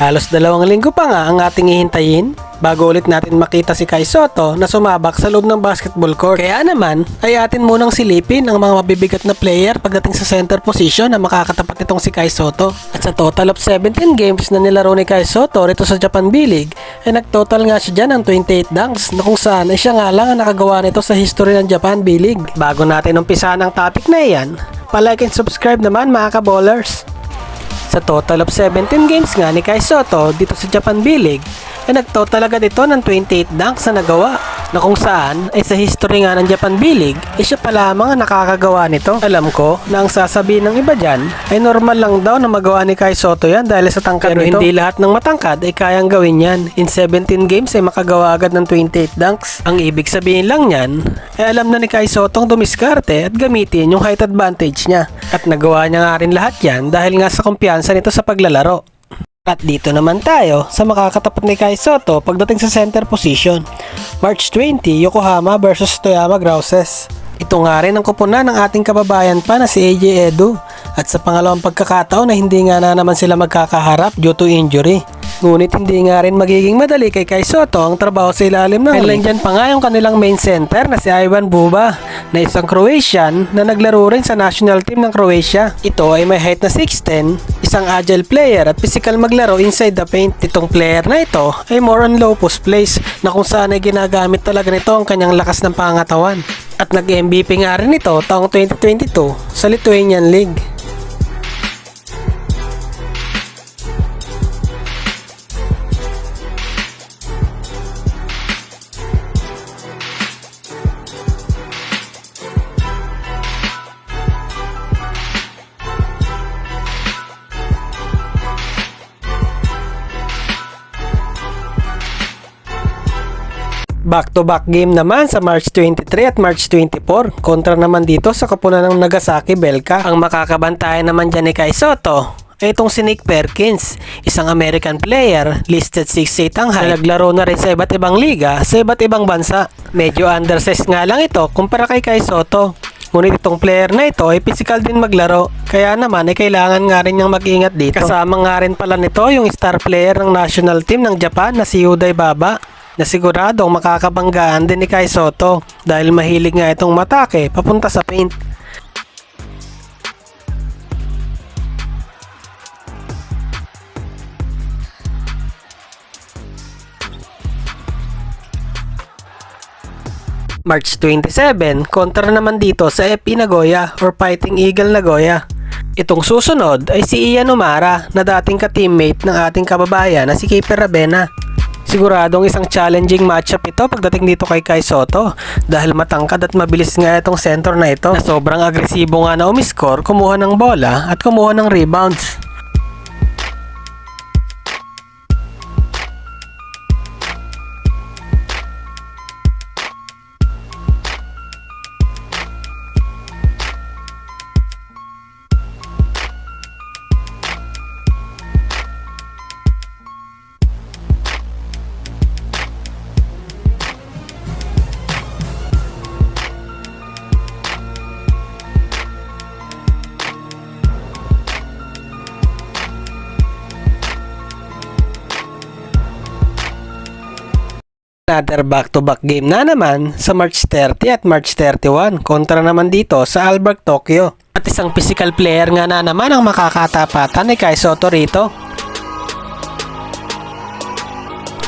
Halos dalawang linggo pa nga ang ating hihintayin bago ulit natin makita si Kai Soto na sumabak sa loob ng basketball court. Kaya naman ay atin munang silipin ang mga mabibigat na player pagdating sa center position na makakatapat nitong si Kai Soto. At sa total of 17 games na nilaro ni Kai Soto rito sa Japan B-League ay nagtotal nga siya dyan ng 28 dunks na kung saan ay siya nga lang ang nakagawa nito sa history ng Japan B-League. Bago natin umpisa ng topic na iyan, palike and subscribe naman mga ka-ballers. Sa total of 17 games nga ni Kai Soto dito sa Japan B-League, ay nagtotal agad ito ng 28 dunks na nagawa na kung saan ay sa history nga ng Japan B-League ay siya pa lamang ang nakakagawa nito. Alam ko na ang sasabihin ng iba dyan ay normal lang daw na magawa ni Kai Soto yan dahil sa tangkad Pero nito. hindi lahat ng matangkad ay kayang gawin yan. In 17 games ay makagawa agad ng 28 dunks. Ang ibig sabihin lang yan ay alam na ni Kai Soto ang dumiskarte at gamitin yung height advantage niya. At nagawa niya nga rin lahat yan dahil nga sa kumpiyansa nito sa paglalaro. At dito naman tayo sa makakatapat ni Kai Soto pagdating sa center position. March 20, Yokohama versus Toyama Grouses. Ito nga rin ang kupunan ng ating kababayan pa na si AJ Edu. At sa pangalawang pagkakataon na hindi nga na naman sila magkakaharap due to injury. Ngunit hindi nga rin magiging madali kay Kai Soto ang trabaho sa ilalim ng Dahil nandyan pa nga yung kanilang main center na si Ivan Buba na isang Croatian na naglaro rin sa national team ng Croatia. Ito ay may height na 6'10, isang agile player at physical maglaro inside the paint. Itong player na ito ay more on low post plays na kung saan ay ginagamit talaga nito ang kanyang lakas ng pangatawan. At nag-MVP nga rin ito taong 2022 sa Lithuanian League. Back-to-back game naman sa March 23 at March 24 kontra naman dito sa kapunan ng Nagasaki Belka. Ang makakabantayan naman dyan ni Kai Soto itong si Nick Perkins, isang American player, listed 6'8 ang height, na naglaro na rin sa iba't ibang liga sa iba't ibang bansa. Medyo undersized nga lang ito kumpara kay Kai Soto. Ngunit itong player na ito ay physical din maglaro, kaya naman ay kailangan nga rin niyang mag-ingat dito. Kasama nga rin pala nito yung star player ng national team ng Japan na si Uday Baba na siguradong makakabanggaan din ni Kai Soto dahil mahilig nga itong matake papunta sa paint. March 27, kontra naman dito sa FP Nagoya or Fighting Eagle Nagoya. Itong susunod ay si Ian Umara na dating ka-teammate ng ating kababayan na si Keeper Rabena. Siguradong isang challenging matchup ito pagdating dito kay Kai Soto dahil matangkad at mabilis nga itong center na ito na sobrang agresibo nga na umiscore, kumuha ng bola at kumuha ng rebounds. Another back-to-back game na naman sa March 30 at March 31 kontra naman dito sa Albert Tokyo. At isang physical player nga na naman ang makakatapatan ni Kai Soto rito.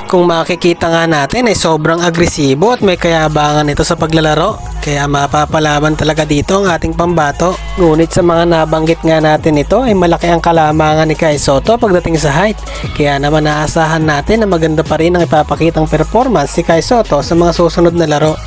Kung makikita nga natin ay sobrang agresibo at may kayabangan ito sa paglalaro. Kaya mapapalaban talaga dito ang ating pambato. Ngunit sa mga nabanggit nga natin ito ay malaki ang kalamangan ni Kai Soto pagdating sa height. Kaya naman naasahan natin na maganda pa rin ang ipapakitang performance si Kai Soto sa mga susunod na laro.